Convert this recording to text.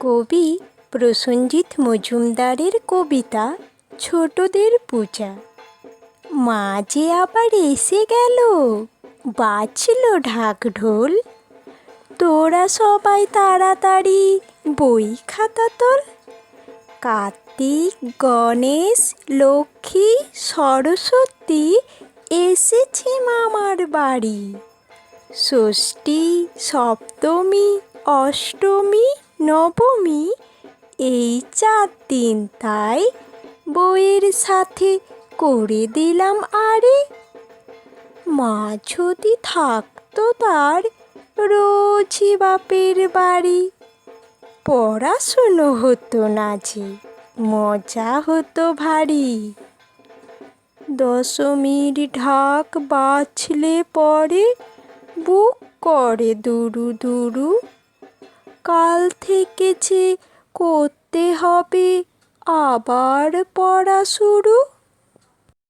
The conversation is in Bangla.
কবি প্রসেনজিৎ মজুমদারের কবিতা ছোটদের পূজা। মা যে আবার এসে গেল, বাজল ঢাক ঢোল তোরা সবাই তাড়াতাড়ি বই খাতা তোল। কার্তিক, গণেশ, লক্ষ্মী, সরস্বতী এসেছে মামার বাড়ি। ষষ্ঠী, সপ্তমী, অষ্টমী নবমী, এই চার দিন তাই বইয়ের সাথে করে দিলাম আরে। মা যদি থাকতো তার রোজই বাপের বাড়ি। পড়াশুনো হতো না যে, মজা হতো ভারী। দশমীর ঢাক বাছলে পরে বুক করে দুরু দুরু। কাল থেকে যে করতে হবে। আবার পড়া শুরু